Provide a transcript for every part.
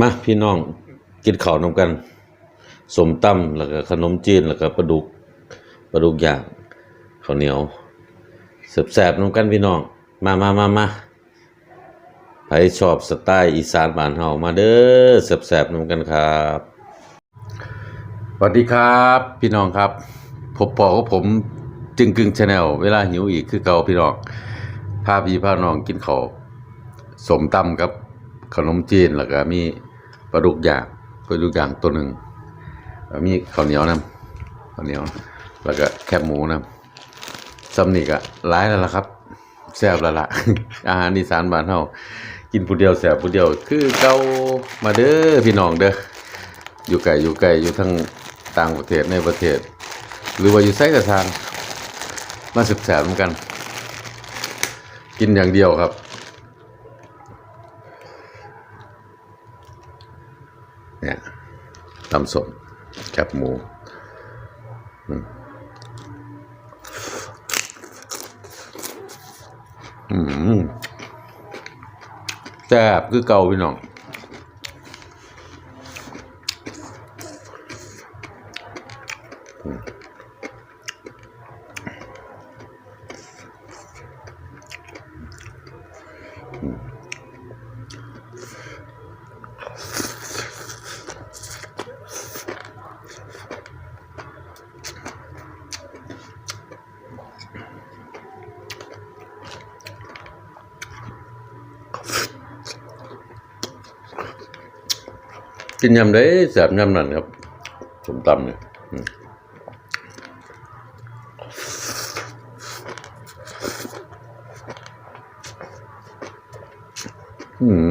มาพี่น้องกินข้าวนำกันสมตำแล้วก็ขนมจีนแล้วก็ปลาดุกปลาดุกย่างข้าวเหนียวแซ่บๆนำกันพี่น้อง มามามามาใครชอบสไตล์อีสานบ้านเฮามาเด้อแซ่บๆนำกันครับสวัสดีครับ พี่น้องครับพบปอกับผมจึงกึ่งชาแนลเวลาหิวอีกคือเก่าพี่น้องพาพี่พาน้องกินข้าวสมตำกับ ขนมจีนแล้วก็มีปลาดุกย่างปลาดุกย่างตัวหนึ่งแล้วมีข้าวเหนียวนํข้าวเหนียว แล้วก็แคบหมูนํซ้ำนี่ก็หลายแล้วล่ะครับแซ่บแล้วล่ะ อาหารอีสานบ้านเฮากินผู้เดียวแซ่บผู้เดียว คือเก่ามาเด้อพี่น้องเด้ออยู่ไกลอยู่ไกลอยู่ทั้งต่างประเทศในประเทศ หรือว่าอยู่ไสก็ทางมาศึกษาเหมือนกัน กินอย่างเดียวครับ เนี่ยตำสดแคบหมูอืมแซ่บคือเก่าพี่น้องอืม กินยำได้แซ่บยำนั่นครับผมตำเนี่ยอืม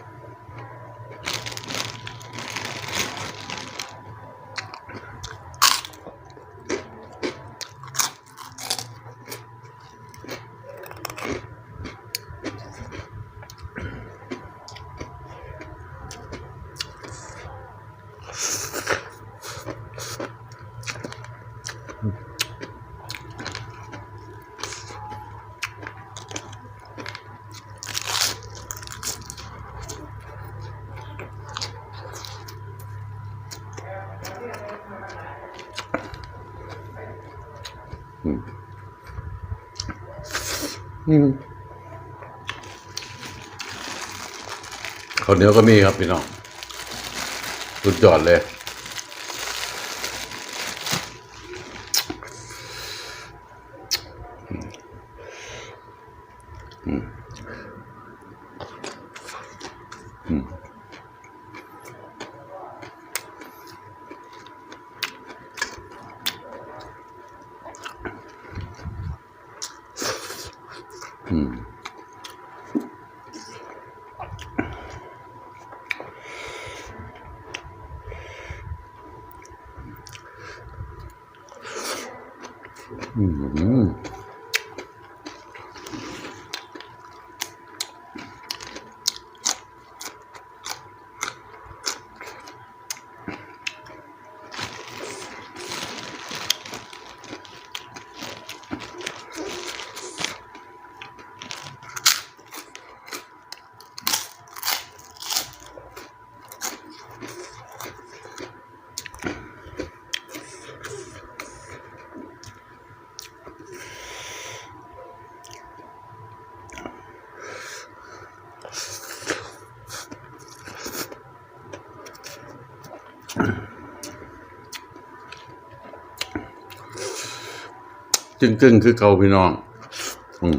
ข้าวเหนียวก็มีครับพี่น้องสุดยอดเลย อืม Hmm. จึงกึ่งคือเกาพี่น้อง อืม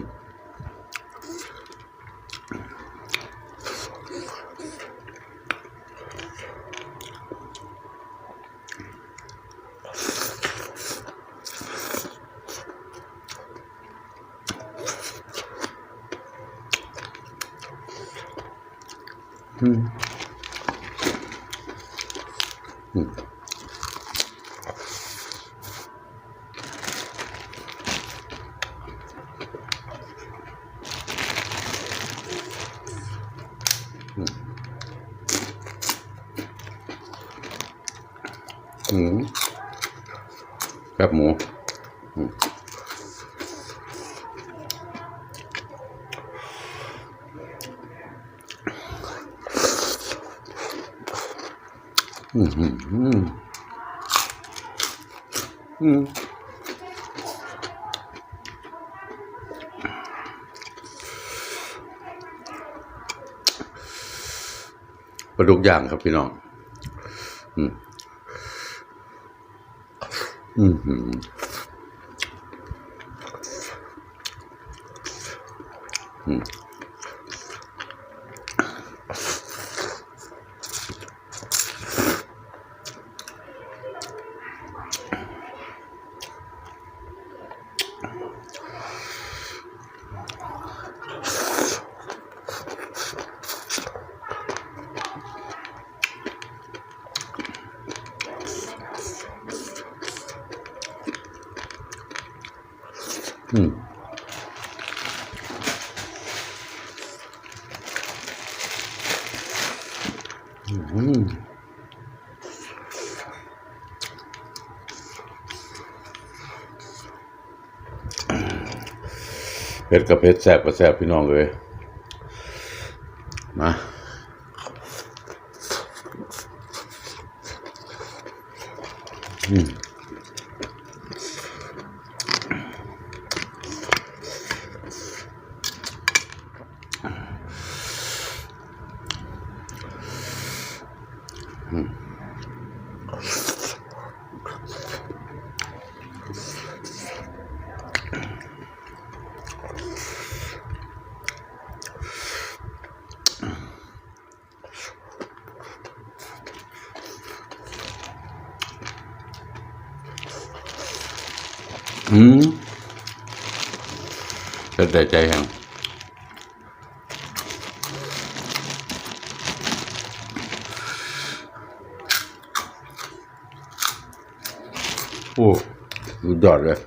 อืม แคบหมูอืมอืมอืมอืมปลาดุกย่างครับพี่น้อง อืม อืมอื เผ็ดกับเผ็ดแซ่บกับแซ่บพี่น้องเลยมาอืม อืมเป็นแต่ใจแห่งโอ้สุดยอดเลย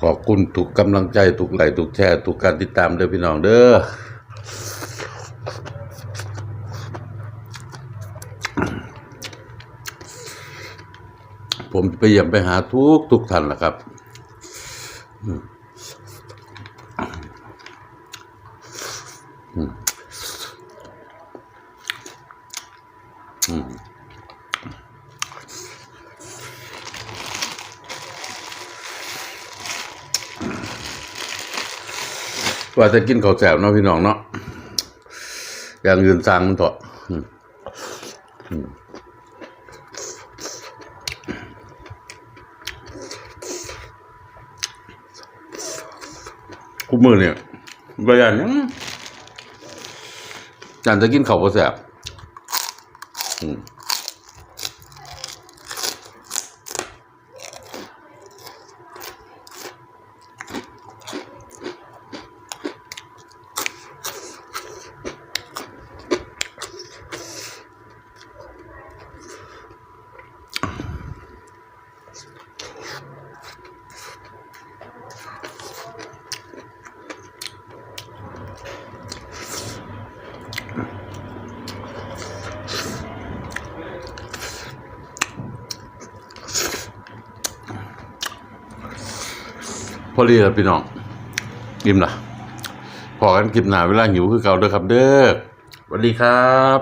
ขอบคุณทุกกำลังใจ ทุกไลค์ทุกแชร์ทุกการติดตามเด้อพี่น้องเด้อ ผมไปเยี่ยมไปหาทุกทุกท่านแหละครับว่าจะกินข้าวแสบเนาะพี่น้องเนาะอย่างอื่นสั่งมันเถอะ คุมือเนี่ยบริยานยังยันจะกินข้าวบ่แสบอืม พอดีครับพี่น้องกิมละพอกันกินหนาเวลาหิวคือเก่าเด้อครับเด้อสวัสดีครับ